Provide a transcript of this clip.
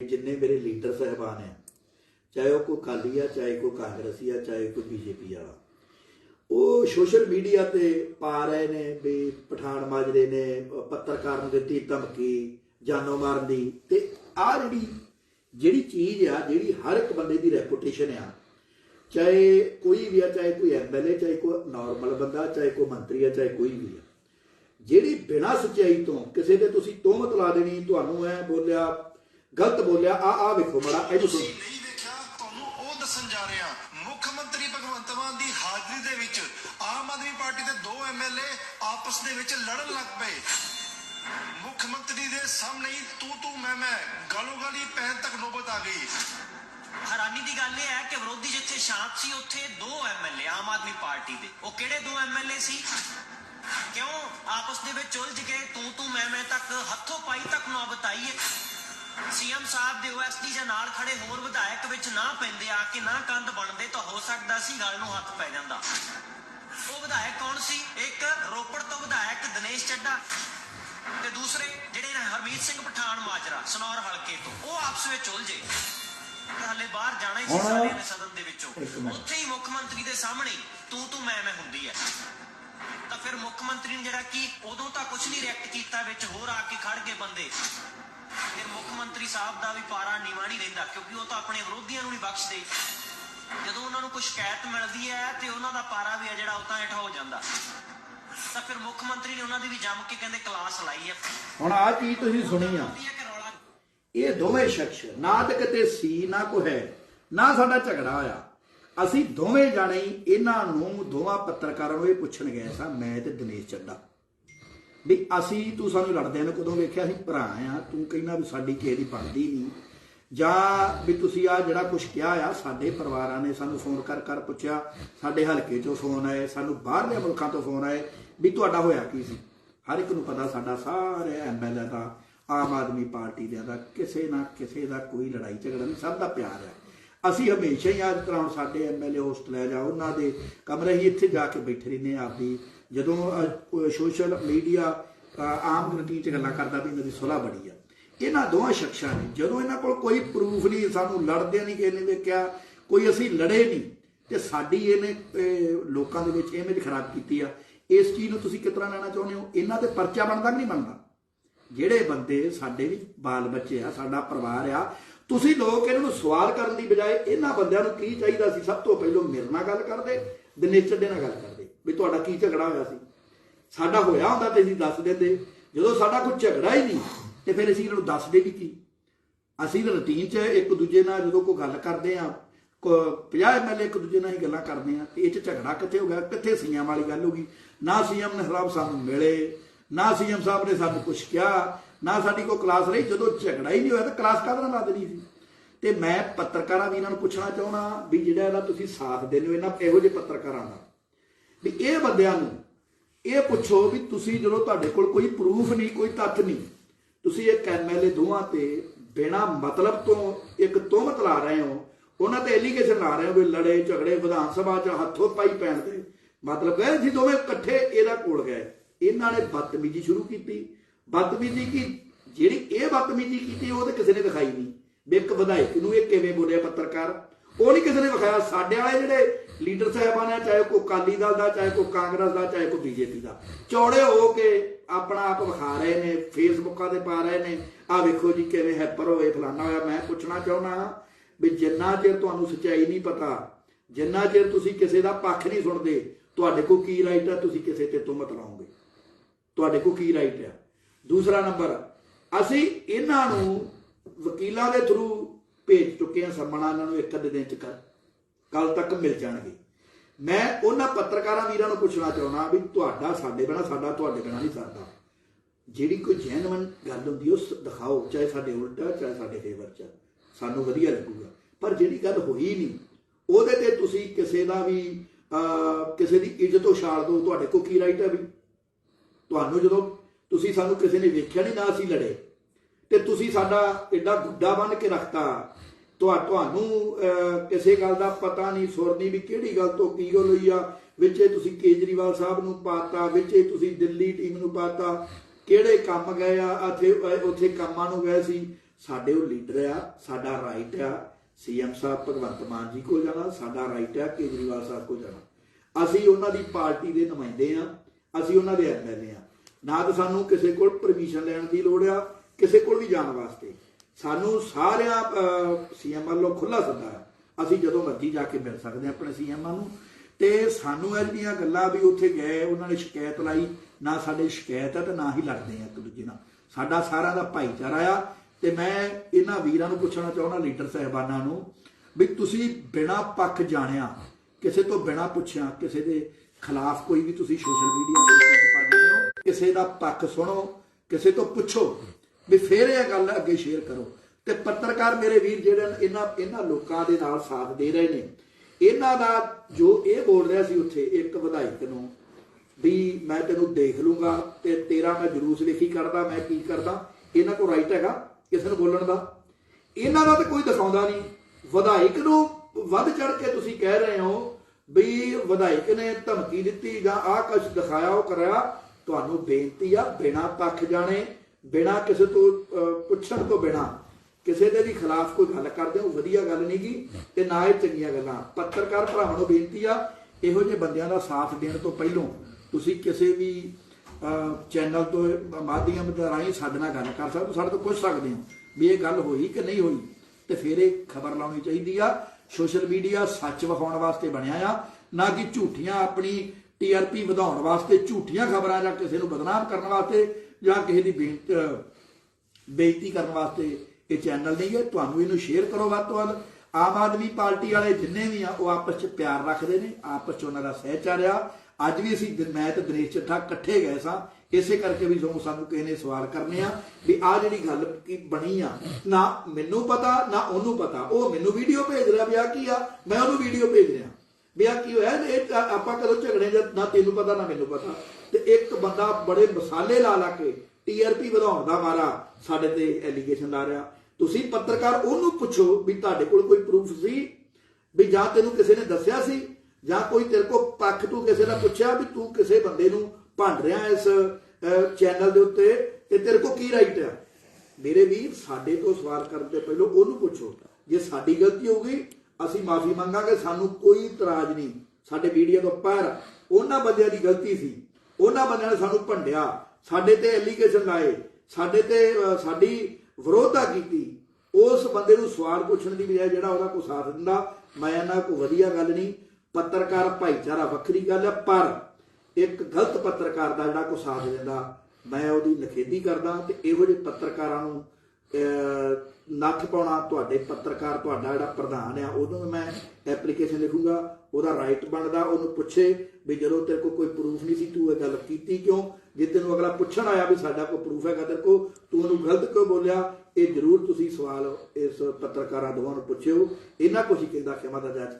ਜਿੰਨੇ ਮੇਰੇ ਲੀਡਰ ਸਾਹਿਬਾਨ ਆ ਚਾਹੇ ਉਹ ਕੋਈ ਅਕਾਲੀ ਆ, ਚਾਹੇ ਕੋਈ ਕਾਂਗਰਸੀ ਆ, ਚਾਹੇ ਕੋਈ ਬੀਜੇਪੀ ਵਾਲਾ। ਉਹ ਸੋਸ਼ਲ ਮੀਡੀਆ ਤੇ ਪਾ ਰਹੇ ਨੇ ਵੀ ਪਠਾਨ ਮਾਜਰੇ ਨੇ, ਪੱਤਰਕਾਰ ਨੂੰ ਦਿੱਤੀ ਧਮਕੀ, ਜਾਨੋਂ ਮਾਰਨ ਦੀ। ਤੇ ਆ ਜਿਹੜੀ ਜਿਹੜੀ ਚੀਜ਼ ਆ, ਜਿਹੜੀ ਹਰ ਇੱਕ ਬੰਦੇ ਦੀ ਰੈਪੂਟੇਸ਼ਨ ਆ, ਚਾਹੇ ਕੋਈ ਵੀ ਆ, ਚਾਹੇ ਕੋਈ ਐਮਐਲਏ ਚਾਹੇ ਕੋਈ ਨਾਰਮਲ ਬੰਦਾ, ਚਾਹੇ ਕੋਈ ਮੰਤਰੀ ਆ, ਚਾਹੇ ਕੋਈ ਵੀ ਆ। ਜਿਹੜੀ ਬਿਨਾਂ ਸੱਚਾਈ ਤੋਂ ਕਿਸੇ ਤੇ ਤੁਸੀਂ ਤੋਹਮਤ ਲਾ ਦੇਣੀ, ਤੁਹਾਨੂੰ ਐ ਬੋਲਿਆ ਗਲਤ ਬੋਲਿਆ ਆ ਆ ਵੇਖੋ ਮੜਾ ਇਹਨੂੰ ਸੁਣੋ। ਤੁਸੀਂ ਨਹੀਂ ਵੇਖਿਆ ਤੁਹਾਨੂੰ ਉਹ ਦੱਸਣ ਜਾ ਰਹੇ ਮੁੱਖ ਮੰਤਰੀ ਭਗਵੰਤ ਮਾਨ ਦੀ ਹਾਜ਼ਰੀ ਦੇ ਵਿੱਚ ਆਮ ਆਦਮੀ ਪਾਰਟੀ ਦੇ ਦੋ ਐਮਐਲਏ ਆਪਸ ਦੇ ਵਿੱਚ ਲੜਨ ਲੱਗ ਪਏ। ਮੁੱਖ ਮੰਤਰੀ ਦੇ ਸਾਹਮਣੇ ਹੀ ਤੂੰ ਤੂੰ ਮੈਂ ਮੈਂ ਗਾਲੋ ਗਾਲੀ ਪੈਣ ਤੱਕ ਨੌਬਤ ਆ ਗਈ। ਹੈਰਾਨੀ ਦੀ ਗੱਲ ਇਹ ਹੈ ਕਿ ਵਿਰੋਧੀ ਜਿੱਥੇ ਸ਼ਾਂਤ ਸੀ ਉੱਥੇ ਦੋ ਐਮਐਲਏ ਆਮ ਆਦਮੀ ਪਾਰਟੀ ਦੇ। ਉਹ ਕਿਹੜੇ ਦੋ ਐਮਐਲਏ ਸੀ? ਕਿਉਂ? ਆਪਸ ਦੇ ਵਿੱਚ ਉਲਝ ਗਏ ਤੂੰ ਤੂੰ ਮੈਂ ਮੈਂ ਤੱਕ ਹੱਥੋਂ ਪਾਈ ਤੱਕ ਨੌਬਤ ਆਈ ਹੈ। ਸੀਐਮ ਸਾਹਿਬ ਦੇ ਓਐਸਡੀ ਜਾਂ ਨਾਲ ਖੜੇ ਹੋਰ ਵਿਧਾਇਕ ਵਿੱਚ ਨਾ ਪੈਂਦੇ ਆ ਕਿ ਨਾ ਕੰਧ ਬਣਦੇ ਤਾਂ ਹੋ ਸਕਦਾ ਸੀ ਗੱਲ ਨੂੰ ਹੱਥ ਪੈ ਜਾਂਦਾ। ਉਹ ਵਿਧਾਇਕ ਕੌਣ ਸੀ? ਇੱਕ ਰੋਪੜ ਤੋਂ ਵਿਧਾਇਕ ਦਿਨੇਸ਼ ਚੱਡਾ ਤੇ ਦੂਸਰੇ ਜਿਹੜੇ ਨੇ ਹਰਮੀਤ ਸਿੰਘ ਪਠਾਨ ਮਾਜਰਾ ਸਨੌਰ ਹਲਕੇ ਤੋਂ। ਉਹ ਆਪਸ ਵਿੱਚ ਉਲਝੇ। ਹਲੇ ਬਾਹਰ ਜਾਣਾ ਹੀ ਸੀ ਸਾਰਿਆਂ ਨੇ ਸਦਨ ਦੇ ਵਿੱਚੋਂ। ਉੱਥੇ ਹੀ ਮੁੱਖ ਮੰਤਰੀ ਦੇ ਸਾਹਮਣੇ ਤੂੰ ਤੂੰ ਮੈਂ ਮੈਂ ਹੁੰਦੀ ਹੈ ਤਾਂ ਫਿਰ ਮੁੱਖ ਮੰਤਰੀ ਨੇ ਜਿਹੜਾ ਕੀ ਉਦੋਂ ਤਾਂ ਕੁਝ ਨਹੀਂ ਰਿਐਕਟ ਕੀਤਾ ਵਿੱਚ ਹੋਰ ਆ ਕੇ ਖੜ ਗਏ ਬੰਦੇ। ਫਿਰ ਮੁੱਖ ਮੰਤਰੀ ਸਾਹਿਬ ਦਾ ਵੀ ਪਾਰਾ ਨੀਵਾ ਨਹੀਂ ਰਹਿੰਦਾ ਕਿਉਂਕਿ ਉਹ ਤਾਂ ਆਪਣੇ ਵਿਰੋਧੀਆਂ ਨੂੰ ਨਹੀਂ ਬਖਸ਼ਦੇ। ਜਦੋਂ ਉਹਨਾਂ ਨੂੰ ਕੋਈ ਸ਼ਿਕਾਇਤ ਮਿਲਦੀ ਹੈ ਤੇ ਉਹਨਾਂ ਦਾ ਪਾਰਾ ਵੀ ਹੈ ਜਿਹੜਾ ਉਹ ਤਾਂ ਹੇਠਾਂ ਹੋ ਜਾਂਦਾ। ਤਾਂ ਫਿਰ ਮੁੱਖ ਮੰਤਰੀ ਨੇ ਉਹਨਾਂ ਦੀ ਵੀ ਜੰਮ ਕੇ ਕਹਿੰਦੇ ਕਲਾਸ ਲਾਈ ਹੈ। ਹੁਣ ਆ ਚੀਜ਼ ਤੁਸੀਂ ਸੁਣੀ ਆ। ਇਹ ਦੋਵੇਂ ਸ਼ਖਸ ਨਾ ਤਾਂ ਕਿਤੇ ਸੀ ਨਾ ਕੋ ਹੈ ਨਾ ਸਾਡਾ ਝਗੜਾ ਹੋਇਆ ਅਸੀਂ ਦੋਵੇਂ ਜਾਣੇ ਇਹਨਾਂ ਨੂੰ ਦੋਵਾਂ ਪੱਤਰਕਾਰਾਂ ਨੂੰ ਇਹ ਪੁੱਛਣ ਗਏ ਸਾਂ ਮੈਂ ਤੇ ਦਿਨੇਸ਼ ਚੱਡਾ ਵੀ ਅਸੀਂ ਤੂੰ ਸਾਨੂੰ ਲੜਦਿਆਂ ਨੂੰ ਕਦੋਂ ਵੇਖਿਆ ਅਸੀਂ ਭਰਾ ਆ, ਤੂੰ ਕਹਿੰਦਾ ਵੀ ਸਾਡੀ ਕਿਸੇ ਦੀ ਬਣਦੀ ਨਹੀਂ ਜਾਂ ਵੀ ਤੁਸੀਂ ਆ ਜਿਹੜਾ ਕੁਝ ਕਿਹਾ ਆ, ਸਾਡੇ ਪਰਿਵਾਰਾਂ ਨੇ ਸਾਨੂੰ ਫੋਨ ਕਰ ਕਰ ਪੁੱਛਿਆ, ਸਾਡੇ ਹਲਕੇ ਚੋਂ ਫੋਨ ਆਏ, ਸਾਨੂੰ ਬਾਹਰਲੇ ਮੁਲਕਾਂ ਤੋਂ ਫੋਨ ਆਏ, ਵੀ ਤੁਹਾਡਾ ਹੋਇਆ ਕੀ ਸੀ? ਹਰ ਇੱਕ ਨੂੰ ਪਤਾ ਸਾਡਾ ਸਾਰੇ ਐਮਐਲਏ ਦਾ, ਆਮ ਆਦਮੀ ਪਾਰਟੀ ਦੇ ਦਾ, ਕਿਸੇ ਨਾ ਕਿਸੇ ਦਾ ਕੋਈ ਲੜਾਈ ਝਗੜਾ ਨਹੀਂ ਸਭ ਦਾ ਪਿਆਰ ਹੈ। ਅਸੀਂ ਹਮੇਸ਼ਾ ਹੀ ਯਾਦ ਕਰਾਉਣ ਸਾਡੇ ਐਮਐਲਏ ਹੋਸਟਲ ਹੈ ਉਹਨਾਂ ਦੇ ਕਮਰੇ ਹੀ ਇੱਥੇ ਜਾ ਕੇ ਬੈਠੇ ਰਹਿੰਦੇ ਆਪਦੀ। ਜਦੋਂ ਸੋਸ਼ਲ ਮੀਡੀਆ ਆਮ ਗ੍ਰੰਥੀ ਚ ਗੱਲਾਂ ਕਰਦਾ ਵੀ ਇਹਨਾਂ ਦੀ ਸੁਲ੍ਹਾ ਬੜੀ ਆ। ਇਹਨਾਂ ਦੋਹਾਂ ਸ਼ਖਸਾਂ ਨੇ, ਜਦੋਂ ਇਹਨਾਂ ਕੋਲ ਕੋਈ ਪ੍ਰੂਫ ਨਹੀਂ, ਸਾਨੂੰ ਲੜਦੇ ਨਹੀਂ ਕਿਸੇ ਨੇ ਵੇਖਿਆ ਕੋਈ ਅਸੀਂ ਲੜੇ ਨਹੀਂ ਤੇ ਸਾਡੀ ਇਹਨੇ ਲੋਕਾਂ ਦੇ ਵਿੱਚ ਇਮੇਜ ਖਰਾਬ ਕੀਤੀ ਆ। ਇਸ ਚੀਜ਼ ਨੂੰ ਤੁਸੀਂ ਕਿਸ ਤਰ੍ਹਾਂ ਲੈਣਾ ਚਾਹੁੰਦੇ ਹੋ? ਇਹਨਾਂ ਤੇ ਪਰਚਾ ਬਣਦਾ ਕਿ ਨਹੀਂ ਬਣਦਾ? ਜਿਹੜੇ ਬੰਦੇ ਸਾਡੇ ਵੀ ਬਾਲ ਬੱਚੇ ਆ, ਸਾਡਾ ਪਰਿਵਾਰ ਆ ਤੁਸੀਂ ਲੋਕ ਇਹਨਾਂ ਨੂੰ ਸਵਾਲ ਕਰਨ ਦੀ ਬਜਾਏ ਇਹਨਾਂ ਬੰਦਿਆਂ ਨੂੰ ਕੀ ਚਾਹੀਦਾ ਸੀ? ਸਭ ਤੋਂ ਪਹਿਲਾਂ ਮੇਰੇ ਨਾਲ ਗੱਲ ਕਰਦੇ ਦਿਨੇਸ਼ ਚੱਡੇ ਨਾਲ ਗੱਲ ਕਰਦੇ ਵੀ ਤੁਹਾਡਾ ਕੀ ਝਗੜਾ ਹੋਇਆ ਸੀ? ਸਾਡਾ ਹੋਇਆ ਹੁੰਦਾ ਤੇ ਅਸੀਂ ਦੱਸ ਦਿੰਦੇ। ਜਦੋਂ ਸਾਡਾ ਕੋਈ ਝਗੜਾ ਹੀ ਨਹੀਂ, ਤੇ ਫਿਰ ਅਸੀਂ ਇਹਨਾਂ ਨੂੰ ਦੱਸਦੇ ਵੀ ਕੀ? ਅਸੀਂ ਤਾਂ ਰੁਟੀਨ 'ਚ ਇੱਕ ਦੂਜੇ ਨਾਲ ਜਦੋਂ ਕੋਈ ਗੱਲ ਕਰਦੇ ਆ 50 ਐਮਐਲਏ ਇੱਕ ਦੂਜੇ ਨਾਲ ਹੀ ਗੱਲਾਂ ਕਰਦੇ ਆ ਤੇ ਇਹ 'ਚ ਝਗੜਾ ਕਿੱਥੇ ਹੋ ਗਿਆ? ਕਿੱਥੇ ਸੀਐਮ ਵਾਲੀ ਗੱਲ ਹੋ ਗਈ? ਨਾ ਸੀਐਮ ਨੇ ਹਰਾਮ ਸਾਨੂੰ ਮਿਲੇ, ਨਾ ਸੀਐਮ ਸਾਹਿਬ ਨੇ ਸਾਨੂੰ ਕੁਝ ਕਿਹਾ ਨਾ ਸਾਡੀ ਕੋਈ ਕਲਾਸ ਰਹੀ, ਜਦੋਂ ਝਗੜਾ ਹੀ ਨਹੀਂ ਹੋਇਆ ਤਾਂ ਕਲਾਸ ਕਾਹਦੇ ਨਾਲ ਲਾ ਸੀ? ਤੇ ਮੈਂ ਪੱਤਰਕਾਰਾਂ ਵੀ ਇਹਨਾਂ ਨੂੰ ਪੁੱਛਣਾ ਚਾਹੁੰਦਾ ਵੀ ਜਿਹੜਾ ਇਹਦਾ ਤੁਸੀਂ ਸਾਥ ਦਿੰਦੇ ਹੋ ਇਹਨਾਂ ਇਹੋ ਜਿਹੇ ਪੱਤਰਕਾਰਾਂ ਦਾ। ਵੀ ਇਹ ਬੰਦਿਆਂ ਨੂੰ ਇਹ ਪੁੱਛੋ ਵੀ ਤੁਸੀਂ ਜਦੋਂ ਤੁਹਾਡੇ ਕੋਲ ਕੋਈ ਪ੍ਰੂਫ ਨਹੀਂ, ਕੋਈ ਤੱਥ ਨਹੀਂ, ਤੁਸੀਂ ਇੱਕ ਐਮਐਲਏ ਦੋਵਾਂ ਤੇ ਬਿਨਾ ਮਤਲਬ ਤੋਂ ਇੱਕ ਤੋਹਮਤ ਲਾ ਰਹੇ ਹੋ, ਉਹਨਾਂ ਤੇ ਐਲੀਗੇਸ਼ਨ ਲਾ ਰਹੇ ਹੋ ਵੀ ਲੜੇ, ਝਗੜੇ ਵਿਧਾਨ ਸਭਾ 'ਚ ਹੱਥੋਂ ਪਾਈ ਪੈਣ ਦੇ ਮਤਲਬ ਹੈ ਜੀ ਦੋਵੇਂ ਇਕੱਠੇ ਇਹਦਾ ਕੋਲ ਗਏ। ਇਹਨਾਂ ਨੇ ਬਦਤਮੀਜ਼ੀ ਸ਼ੁਰੂ ਕੀਤੀ। ਬਦਤਮੀਜ਼ੀ ਕੀ? ਜਿਹੜੀ ਇਹ ਬਦਤਮੀਜ਼ੀ ਕੀਤੀ, ਉਹ ਤੇ ਕਿਸੇ ਨੇ ਦਿਖਾਈ ਨਹੀਂ। ਵੀ ਇੱਕ ਵਿਧਾਇਕ ਨੂੰ ਇਹ ਕਿਵੇਂ ਬੋਲਿਆ ਪੱਤਰਕਾਰ? ਉਹ ਨਹੀਂ ਕਿਸੇ ਨੇ ਵਿਖਾਇਆ। ਸਾਡੇ ਵਾਲੇ ਜਿਹੜੇ ਲੀਡਰ ਸਾਹਿਬਾਨ ਆ, ਚਾਹੇ ਕੋਈ ਅਕਾਲੀ ਦਲ ਦਾ, ਚਾਹੇ ਕੋਈ ਕਾਂਗਰਸ ਦਾ, ਚਾਹੇ ਕੋਈ ਬੀਜੇਪੀ ਦਾ। ਚੌੜੇ ਹੋ ਕੇ ਆਪਣਾ ਆਪ ਵਿਖਾ ਰਹੇ ਨੇ, ਫੇਸਬੁੱਕਾਂ ਤੇ ਪਾ ਰਹੇ ਨੇ। ਆ ਵੇਖੋ ਜੀ ਕਿਵੇਂ ਹੈਪਰ ਹੋਏ ਫਲਾਣਾ ਹੋਇਆ। ਮੈਂ ਪੁੱਛਣਾ ਚਾਹੁੰਦਾ ਵੀ ਜਿੰਨਾ ਚਿਰ ਤੁਹਾਨੂੰ ਸੱਚਾਈ ਨਹੀਂ ਪਤਾ, ਜਿੰਨਾ ਚਿਰ ਤੁਸੀਂ ਕਿਸੇ ਦਾ ਪੱਖ ਨਹੀਂ ਸੁਣਦੇ, ਤੁਹਾਡੇ ਕੋਲ ਕੀ ਰਾਈਟ ਹੈ ਤੁਸੀਂ ਕਿਸੇ ਤੇ ਤੁਮਤ ਲਾਉਂਗੇ ਤੁਹਾਡੇ ਕੋਲ ਕੀ ਰਾਈਟ ਆ? ਦੂਸਰਾ ਨੰਬਰ, ਅਸੀਂ ਇਹਨਾਂ ਨੂੰ ਵਕੀਲਾਂ ਦੇ ਥਰੂ ਭੇਜ ਚੁੱਕੇ ਹਾਂ ਸੰਮਣਾ ਇਹਨਾਂ ਨੂੰ ਇੱਕ ਅੱਧੇ ਦਿਨ ਚ ਕਰ ਕੱਲ ਤੱਕ ਮਿਲ ਜਾਣਗੇ। ਮੈਂ ਉਹਨਾਂ ਪੱਤਰਕਾਰਾਂ ਵੀਰਾਂ ਨੂੰ ਪੁੱਛਣਾ ਚਾਹੁੰਦਾ ਵੀ ਤੁਹਾਡਾ ਸਾਡੇ ਬਿਨਾ ਸਾਡਾ, ਤੁਹਾਡੇ ਬਿਨਾ ਨਹੀਂ ਸਰਦਾ। ਜਿਹੜੀ ਕੋਈ ਜੈਨੂਇਨ ਗੱਲ ਹੁੰਦੀ ਉਹ ਦਿਖਾਓ, ਚਾਹੇ ਸਾਡੇ ਉਲਟਾ, ਚਾਹੇ ਸਾਡੇ ਫੇਵਰ ਚ। ਸਾਨੂੰ ਵਧੀਆ ਲੱਗੂਗਾ। ਪਰ ਜਿਹੜੀ ਗੱਲ ਹੋਈ ਨਹੀਂ, ਉਹਦੇ ਤੇ ਤੁਸੀਂ ਕਿਸੇ ਦਾ ਵੀ ਕਿਸੇ ਦੀ ਇੱਜ਼ਤ ਉਛਾਲ ਦੋ ਤੁਹਾਡੇ ਕੋਲ ਕੀ ਰਾਈਟ ਹੈ ਵੀ? ਤੁਹਾਨੂੰ ਜਦੋਂ ਤੁਸੀਂ ਸਾਨੂੰ ਕਿਸੇ ਨੇ ਵੇਖਿਆ ਨਹੀਂ ਨਾ ਅਸੀਂ ਲੜੇ। ਤੇ ਤੁਸੀਂ ਸਾਡਾ ਐਡਾ ਗੁੱਡਾ ਬਣ ਕੇ ਰੱਖਤਾ। ਤੁਹਾ ਤੁਹਾਨੂੰ ਅਹ, ਕਿਸੇ ਗੱਲ ਦਾ ਪਤਾ ਨਹੀਂ ਸੁਰ ਨਹੀਂ ਵੀ ਕਿਹੜੀ ਗੱਲ ਤੋਂ ਕੀ ਗੱਲ ਹੋਈ ਆ। ਵਿੱਚੇ ਤੁਸੀਂ ਕੇਜਰੀਵਾਲ ਸਾਹਿਬ ਨੂੰ ਪਾਤਾ ਵਿੱਚੇ ਤੁਸੀਂ ਦਿੱਲੀ ਟੀਮ ਨੂੰ ਪਾਤਾ। ਕਿਹੜੇ ਕੰਮ ਗਏ ਆ? ਉੱਥੇ ਅਹ, ਕੰਮਾਂ ਨੂੰ ਗਏ ਸੀ। ਸਾਡੇ ਉਹ ਲੀਡਰ ਆ ਸਾਡਾ ਰਾਈਟ ਆ। ਸੀਐਮ ਸਾਹਿਬ ਭਗਵੰਤ ਮਾਨ ਜੀ ਕੋਲ ਜਾਣਾ ਸਾਡਾ ਰਾਈਟ ਆ ਕੇਜਰੀਵਾਲ ਸਾਹਿਬ ਕੋਲ ਜਾਣਾ। ਅਸੀਂ ਉਹਨਾਂ ਦੀ ਪਾਰਟੀ ਦੇ ਨੁਮਾਇੰਦੇ ਆ। ਅਸੀਂ ਉਹਨਾਂ ਦੇ ਐਮਐਲਏ ਆ। ਨਾ ਤਾਂ ਸਾਨੂੰ ਕਿਸੇ ਕੋਲ ਪਰਮਿਸ਼ਨ ਲੈਣ ਦੀ ਲੋੜ ਆ, ਕਿਸੇ ਕੋਲ ਵੀ ਜਾਣ ਵਾਸਤੇ। ਸਾਨੂੰ ਸਾਰਿਆਂ ਸੀਐਮ ਵੱਲੋਂ ਖੁੱਲਾ ਸੱਦਾ ਹੈ। ਅਸੀਂ ਜਦੋਂ ਮਰਜ਼ੀ ਜਾ ਕੇ ਮਿਲ ਸਕਦੇ ਹਾਂ ਆਪਣੇ ਸੀਐਮਾਂ ਨੂੰ। ਤੇ ਸਾਨੂੰ ਇਹ ਜਿਹੜੀਆਂ ਗੱਲਾਂ ਵੀ ਉੱਥੇ ਗਏ, ਉਹਨਾਂ ਨੇ ਸ਼ਿਕਾਇਤ ਲਾਈ। ਨਾ ਸਾਡੇ ਸ਼ਿਕਾਇਤ ਹੈ ਤੇ ਨਾ ਹੀ ਲੜਦੇ ਆ ਇੱਕ ਦੂਜੇ ਨਾਲ। ਸਾਡਾ ਸਾਰਿਆਂ ਦਾ ਭਾਈਚਾਰਾ ਆ। ਤੇ ਮੈਂ ਇਹਨਾਂ ਵੀਰਾਂ ਨੂੰ ਪੁੱਛਣਾ ਚਾਹੁੰਦਾ, ਲੀਡਰ ਸਹਿਬਾਨਾਂ ਨੂੰ, ਵੀ ਤੁਸੀਂ ਬਿਨਾਂ ਪੱਖ ਜਾਣਿਆ, ਕਿਸੇ ਤੋਂ ਬਿਨਾਂ ਪੁੱਛਿਆ, ਕਿਸੇ ਦੇ ਖਿਲਾਫ ਕੋਈ ਵੀ ਤੁਸੀਂ ਸੋਸ਼ਲ ਮੀਡੀਆ ਤੇ ਕਿਸੇ ਦਾ ਪੱਖ ਸੁਣੋ, ਕਿਸੇ ਤੋਂ ਪੁੱਛੋ, ਵੀ ਫੇਰ ਇਹ ਗੱਲ ਅੱਗੇ ਸ਼ੇਅਰ ਕਰੋ। ਤੇ ਪੱਤਰਕਾਰ ਮੇਰੇ ਵੀਰ ਜਿਹੜੇ ਇਹਨਾਂ ਇਹਨਾਂ ਲੋਕਾਂ ਦੇ ਨਾਲ ਸਾਥ ਦੇ ਰਹੇ ਨੇ। ਇਹਨਾਂ ਦਾ ਜੋ ਇਹ ਬੋਲ ਰਿਹਾ ਸੀ ਉੱਥੇ, ਇੱਕ ਵਿਧਾਇਕ ਨੂੰ, ਵੀ ਮੈਂ ਤੈਨੂੰ ਦੇਖ ਲੂੰਗਾ ਤੇ ਤੇਰਾ ਮੈਂ ਜਲੂਸ ਲਿਖੀ ਕਰਦਾ ਮੈਂ ਕੀ ਕਰਦਾ? ਇਹਨਾਂ ਕੋਲ ਰਾਈਟ ਹੈਗਾ ਕਿਸੇ ਨੂੰ ਬੋਲਣ ਦਾ। ਇਹਨਾਂ ਦਾ ਤਾਂ ਕੋਈ ਦਿਖਾਉਂਦਾ ਨਹੀਂ। ਵਿਧਾਇਕ ਨੂੰ ਵੱਧ ਚੜ ਕੇ ਤੁਸੀਂ ਕਹਿ ਰਹੇ ਹੋ ਵੀ ਵਿਧਾਇਕ ਨੇ ਧਮਕੀ ਦਿੱਤੀ ਜਾਂ ਆਹ ਕੁਛ ਦਿਖਾਇਆ, ਉਹ ਕਰਿਆ। ਤੁਹਾਨੂੰ ਬੇਨਤੀ ਆ ਬਿਨਾ ਪੱਖ ਜਾਣੇ ਬਿਨਾ ਕਿਸੇ ਤੋਂ ਪੁੱਛਣ ਤੋਂ ਬਿਨਾ ਕਿਸੇ ਦੇ ਵੀ ਖਿਲਾਫ ਕੋਈ ਗੱਲ ਕਰਦੇ ਹੋ ਵਧੀਆ ਗੱਲ ਨਹੀਂ ਗੀ ਤੇ ਨਾ ਇਹ ਚੰਗੀਆਂ ਗੱਲਾਂ। ਪੱਤਰਕਾਰ ਭਰਾਵਾਂ ਨੂੰ ਬੇਨਤੀ ਆ ਇਹੋ ਜਿਹੇ ਬੰਦਿਆਂ ਦਾ ਸਾਥ ਦੇਣ ਤੋਂ ਪਹਿਲਾਂ ਤੁਸੀਂ ਕਿਸੇ ਵੀ ਅਹ, ਚੈਨਲ ਤੋਂ ਮਾਧਿਅਮ ਦੇ ਰਾਹੀਂ ਸਾਡੇ ਨਾਲ ਗੱਲ ਕਰ ਸਕਦੇ ਹੋ ਸਾਡੇ ਤੋਂ ਪੁੱਛ ਸਕਦੇ ਹੋ ਵੀ ਇਹ ਗੱਲ ਹੋਈ ਕਿ ਨਹੀਂ ਹੋਈ। ਤੇ ਫਿਰ ਇਹ ਖਬਰ ਲਾਉਣੀ ਚਾਹੀਦੀ ਆ। ਸੋਸ਼ਲ ਮੀਡੀਆ ਸੱਚ ਵਿਖਾਉਣ ਵਾਸਤੇ ਬਣਿਆ ਆ ਨਾ ਕਿ ਝੂਠੀਆਂ ਆਪਣੀ ਟੀਆਰਪੀ ਵਧਾਉਣ ਵਾਸਤੇ ਝੂਠੀਆਂ ਖਬਰਾਂ ਜਾਂ ਕਿਸੇ ਨੂੰ ਬਦਨਾਮ ਕਰਨ ਵਾਸਤੇ ਜਾਂ ਕਿਸੇ ਦੀ ਬੇਇੱਜ਼ਤੀ ਅਹ, ਕਰਨ ਵਾਸਤੇ ਇਹ ਚੈਨਲ ਨਹੀਂ ਹੈ। ਤੁਹਾਨੂੰ ਇਹਨੂੰ ਸ਼ੇਅਰ ਕਰੋ ਵੱਧ ਤੋਂ ਵੱਧ। ਆਮ ਆਦਮੀ ਪਾਰਟੀ ਵਾਲੇ ਜਿੰਨੇ ਵੀ ਆ ਉਹ ਆਪਸ 'ਚ ਪਿਆਰ ਰੱਖਦੇ ਨੇ ਆਪਸ 'ਚ ਉਹਨਾਂ ਦਾ ਸਹਿਚਾਰ ਆ। ਅੱਜ ਵੀ ਅਸੀਂ ਮੈਂ ਤੇ ਦਿਨੇਸ਼ ਚੱਠਾ ਇਕੱਠੇ ਗਏ ਸਾਂ। ਇਸੇ ਕਰਕੇ ਵੀ ਸਾਨੂੰ ਸਾਨੂੰ ਕਿਸੇ ਨੇ ਸਵਾਲ ਕਰਨੇ ਆ ਵੀ ਆ ਜਿਹੜੀ ਗੱਲ ਕੀ ਬਣੀ ਆ ਨਾ ਮੈਨੂੰ ਪਤਾ ਨਾ ਉਹਨੂੰ ਪਤਾ। ਉਹ ਮੈਨੂੰ ਵੀਡੀਓ ਭੇਜ ਰਿਹਾ ਵੀ ਆ ਕੀ ਆ ਮੈਂ ਉਹਨੂੰ ਵੀਡੀਓ ਭੇਜ ਰਿਹਾ। ਵੀ ਆ ਕੀ ਹੋਇਆ? ਇਹ ਆਪਾਂ ਕਦੋਂ ਝਗੜੇ ਜਦ ਨਾ ਤੈਨੂੰ ਪਤਾ, ਨਾ ਮੈਨੂੰ ਪਤਾ। ਤੇ ਇੱਕ ਬੰਦਾ ਬੜੇ ਮਸਾਲੇ ਲਾ ਲਾ ਕੇ ਟੀਆਰਪੀ ਵਧਾਉਣ ਦਾ ਮਾਰਾ ਸਾਡੇ ਤੇ ਐਲੀਗੇਸ਼ਨ ਲਾ ਰਿਹਾ। ਤੁਸੀਂ ਪੱਤਰਕਾਰ ਉਹਨੂੰ ਪੁੱਛੋ ਵੀ ਤੁਹਾਡੇ ਕੋਲ ਕੋਈ ਪ੍ਰੂਫ ਸੀ? ਵੀ ਜਾਂ ਤੈਨੂੰ ਕਿਸੇ ਨੇ ਦੱਸਿਆ ਸੀ? ਜਾਂ ਕੋਈ ਤੇਰੇ ਕੋਲ ਪੱਖ ਤੂੰ ਕਿਸੇ ਦਾ ਪੁੱਛਿਆ ਵੀ ਤੂੰ ਕਿਸੇ ਬੰਦੇ ਨੂੰ ਭੰਡ ਰਿਹਾ ਇਸ ਚੈਨਲ ਦੇ ਉੱਤੇ? ਤੇ ਤੇਰੇ ਕੋਲ ਕੀ ਰਾਈਟ ਆ? ਮੇਰੇ ਵੀਰ, ਸਾਡੇ ਤੋਂ ਸਵਾਲ ਕਰਨ ਤੋਂ ਪਹਿਲਾਂ ਉਹਨੂੰ ਪੁੱਛੋ। ਜੇ ਸਾਡੀ ਗਲਤੀ ਹੋ ਗਈ ਅਸੀਂ ਮਾਫੀ ਮੰਗਾਂਗੇ, ਸਾਨੂੰ ਕੋਈ ਇਤਰਾਜ਼ ਨਹੀਂ। ਸਾਡੇ ਮੀਡੀਆ ਤੋਂ ਪਰ, ਉਹਨਾਂ ਬੰਦਿਆਂ ਦੀ ਗਲਤੀ ਸੀ। ਉਹਨਾਂ ਬੰਦਿਆਂ ਨੇ ਸਾਨੂੰ ਭੰਡਿਆ। ਸਾਡੇ ਤੇ ਐਲੀਗੇਸ਼ਨ ਲਾਏ। ਸਾਡੇ ਤੇ ਸਾਡੀ ਵਿਰੋਧਤਾ ਕੀਤੀ। ਉਸ ਬੰਦੇ ਨੂੰ ਸਵਾਲ ਪੁੱਛਣ ਦੀ ਬਜਾਏ ਜਿਹੜਾ ਉਹਦਾ ਕੋ ਸਾਥ ਦਿੰਦਾ, ਮੈਂ ਇਹਨਾਂ ਕੋ ਵਧੀਆ ਗੱਲ ਨਹੀਂ। ਪੱਤਰਕਾਰ ਭਾਈਚਾਰਾ ਵੱਖਰੀ ਗੱਲ ਹੈ, ਪਰ ਇੱਕ ਗਲਤ ਪੱਤਰਕਾਰ ਦਾ ਜਿਹੜਾ ਕੋ ਸਾਥ ਦਿੰਦਾ, ਮੈਂ ਉਹਦੀ ਨਖੇਦੀ ਕਰਦਾ ਤੇ ਇਹੋ ਜਿਹੇ ਪੱਤਰਕਾਰਾਂ ਨੂੰ ਨੱਥ ਪਾਉਣਾ, ਤੁਹਾਡੇ ਪੱਤਰਕਾਰ ਤੁਹਾਡਾ ਜਿਹੜਾ ਪ੍ਰਧਾਨ ਆ, ਉਹਨੂੰ ਮੈਂ ਐਪਲੀਕੇਸ਼ਨ ਲਿਖੂੰਗਾ, ਉਹਦਾ ਰਾਈਟ ਬਣਦਾ, ਉਹਨੂੰ ਪੁੱਛੇ ਵੀ ਜਦੋਂ ਤੇਰੇ ਕੋਲ ਕੋਈ ਪ੍ਰੂਫ ਨਹੀਂ ਸੀ, ਤੂੰ ਇਹ ਗੱਲ ਕੀਤੀ ਕਿਉਂ? ਜੇ ਤੈਨੂੰ ਅਗਲਾ ਪੁੱਛਣ ਆਇਆ ਵੀ ਸਾਡਾ ਕੋਈ ਪ੍ਰੂਫ ਹੈਗਾ ਤੇਰੇ ਕੋਲ, ਤੂੰ ਉਹਨੂੰ ਗਲਤ ਕਿਉਂ ਬੋਲਿਆ? ਇਹ ਜ਼ਰੂਰ ਤੁਸੀਂ ਸਵਾਲ ਇਸ ਪੱਤਰਕਾਰਾਂ ਦੋਵਾਂ ਨੂੰ ਪੁੱਛਿਓ। ਇਹਨਾਂ ਕੁਝ ਕਹਿੰਦਾ, ਖਿਮਾ ਦਾ ਜਾਇਜ਼